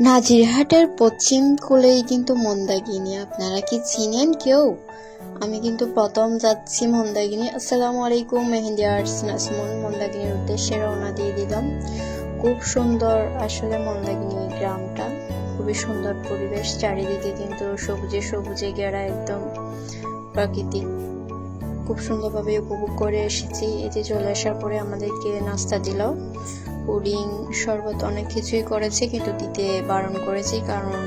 নাজিরহাটের পশ্চিম কোলেই কিন্তু মন্দাগিনি আপনারা কি চিনেন কেউ? আমি কিন্তু প্রথম যাচ্ছি মন্দাগিনি আসসালামু আলাইকুম, মেহেন্দি আর্টস নাসমুন মন্দাগিনির উদ্দেশ্যে রওনা দিয়ে দিলাম। খুব সুন্দর আসলে মন্দাগিনি গ্রামটা। খুবই সুন্দর পরিবেশ। চারিদিকে কিন্তু সবুজে সবুজে ঘেরা একদম প্রাকৃতিক খুব সুন্দরভাবে উপভোগ করে এসেছি। এই যে চলে আসার পরে আমাদেরকে নাস্তা দিল। পুডিং, শরবত অনেক কিছুই করেছে কিন্তু দিতে বারণ করেছি কারণ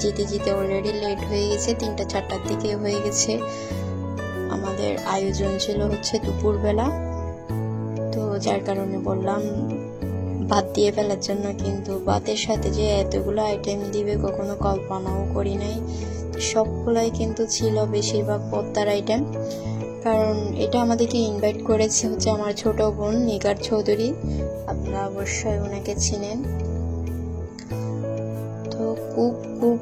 যেতে যেতে অলরেডি লেট হয়ে গেছে, তিনটা, চারটার দিকে হয়ে গেছে। আমাদের আয়োজন ছিল হচ্ছে দুপুরবেলা। তো যার কারণে বললাম, ভাত দিয়ে ফেলার জন্য কিন্তু ভাতের সাথে যে এতগুলো আইটেম দিবে কখনো কল্পনাও করি নাই। সবগুলাই কিন্তু ছিল বেশিরভাগ পদ্মার আইটেম কারণ এটা আমাদেরকে ইনভাইট করেছে হচ্ছে আমার ছোট বোন নিগার চৌধুরী। আপনারা অবশ্যই ওনাকে চিনেন। তো খুব খুব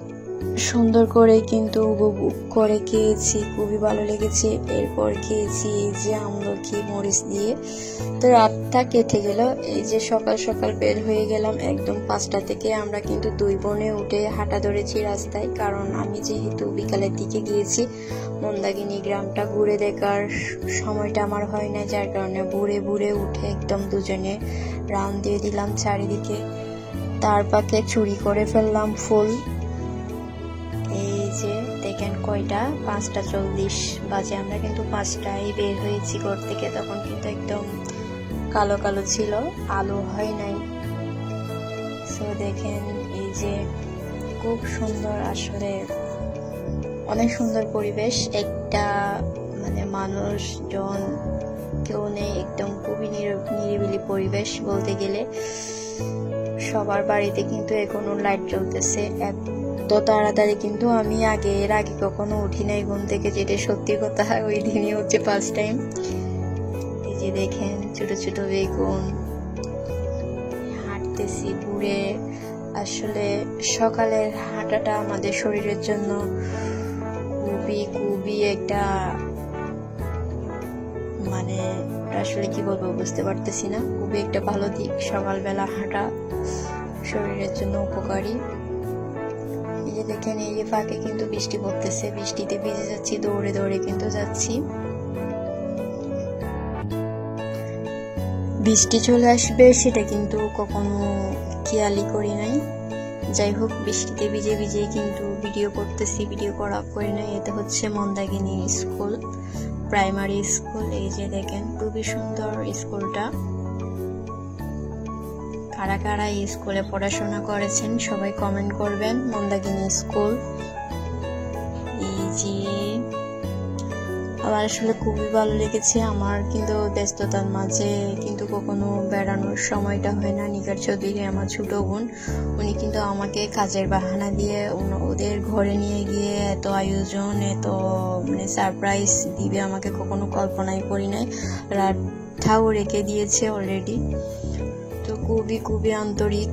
সুন্দর করে কিন্তু করে খেয়েছি, খুবই ভালো লেগেছে। এরপর খেয়েছি এই যে আমলকি মরিচ দিয়ে। তো রাতটা কেটে গেল, এই যে সকাল সকাল বের হয়ে গেলাম একদম পাঁচটা থেকে। আমরা কিন্তু দুই বোনে উঠে হাঁটা ধরেছি রাস্তায়, কারণ আমি যেহেতু বিকালের দিকে গিয়েছি মন্দাগিনী গ্রামটা ঘুরে দেখার সময়টা আমার হয় না যার কারণে বুড়ে বুড়ে উঠে একদম দুজনে রাউন্ড দিয়ে দিলাম চারিদিকে। তার পাকে চুরি করে ফেললাম ফুল। দেখেন কয়টা? পাঁচটা চল্লিশ বাজে। আমরা কিন্তু পাঁচটায় বের হয়েছি ঘর থেকে। তখন কিন্তু একদম কালো কালো ছিল। আলো হয় নাই। সো দেখেন এই যে খুব সুন্দর আসলে অনেক সুন্দর পরিবেশ। একটা মানে মানুষজন কেউ নেই। একদম খুবই নির- নিরিবিলি পরিবেশ বলতে গেলে। সবার বাড়িতে কিন্তু এখনও লাইট জ্বলতেছে। এত তাড়াতাড়ি কিন্তু আমি আগে এর আগে কখনো উঠি নাই। ঘুম থেকে যেটা সত্যি কথা, ওই দিনই হচ্ছে ফার্স্ট টাইম যে দেখেন, ছোট ছোট বেগুন। হাঁটতেছি ঘুরে আসলে সকালের হাঁটাটা আমাদের শরীরের জন্য খুবই খুবই একটা মানে আসলে কি বলব, বুঝতে পারতেছি না। খুবই একটা ভালো দিক। সকালবেলা হাঁটা শরীরের জন্য উপকারী। এই যে দেখেন এই যে ফাঁকে কিন্তু বৃষ্টি পড়তেছে। বৃষ্টিতে ভিজে যাচ্ছি, দৌড়ে দৌড়ে কিন্তু যাচ্ছি। বৃষ্টি চলে আসবে সেটা কিন্তু কখনো খেয়ালই করি নাই। যাই হোক, বৃষ্টিতে ভিজে ভিজে কিন্তু ভিডিও করতেছি, ভিডিও করা করি নাই। এটা হচ্ছে মন্দাগিনী স্কুল, প্রাইমারি স্কুল। এই যে দেখেন, খুবই সুন্দর স্কুলটা। কারা কারা এই স্কুলে পড়াশোনা করেছেন সবাই কমেন্ট করবেন। মন্দাগিনী স্কুল। এই যে, আমার আসলে খুবই ভালো লেগেছে। আমার কিন্তু ব্যস্ততার মাঝে কিন্তু কখনো বেড়ানোর সময়টা হয় না। নিগার চৌধুরী আমার ছোটো বোন, উনি কিন্তু আমাকে কাজের বাহানা দিয়ে ওদের ঘরে নিয়ে গিয়ে এত আয়োজন, এত মানে সারপ্রাইজ দিবে আমাকে কখনো কল্পনাই করি নাই। রাতটাও রেখে দিয়েছে অলরেডি খুবই খুবই আন্তরিক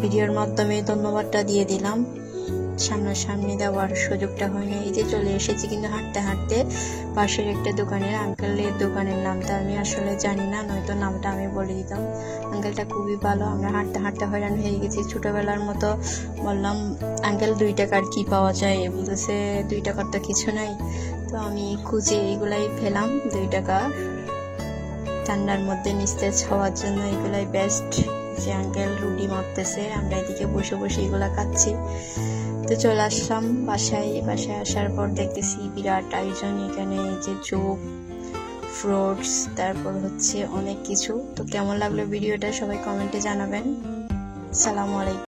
ভিডিওর মাধ্যমে ধন্যবাদটা দিয়ে দিলাম। সামনাসামনি দেওয়ার সুযোগটা হয়নি এই যে চলে এসেছি কিন্তু হাঁটতে হাঁটতে পাশের একটা দোকানের আঙ্কেলের দোকানের নামটা আমি আসলে জানি না, নয়তো নামটা আমি বলে দিতাম। আঙ্কেলটা খুবই ভালো, আমরা হাঁটতে হাঁটতে হয়রান হয়ে গেছি। ছোটোবেলার মতো বললাম আঙ্কেল দুই টাকার কি পাওয়া যায়? বলতেছে, দুই টাকার তো কিছু নাই। তো আমি খুঁজে এগুলাই পেলাম, দুই টাকা ঠান্ডার মধ্যে নিস্তেজ হওয়ার জন্য এগুলাই বেস্ট যে আঙ্কেল রুটি মারতেছে, আমরা এদিকে বসে বসে এগুলা খাচ্ছি। তো চলে আসলাম বাসায়। বাসায় আসার পর দেখতেছি বিরাট আয়োজন। এখানে যে চোখ ফ্রুটস তারপর হচ্ছে অনেক কিছু। তো কেমন লাগল ভিডিওটা সবাই কমেন্টে জানাবেন। সালামু আলাইকুম।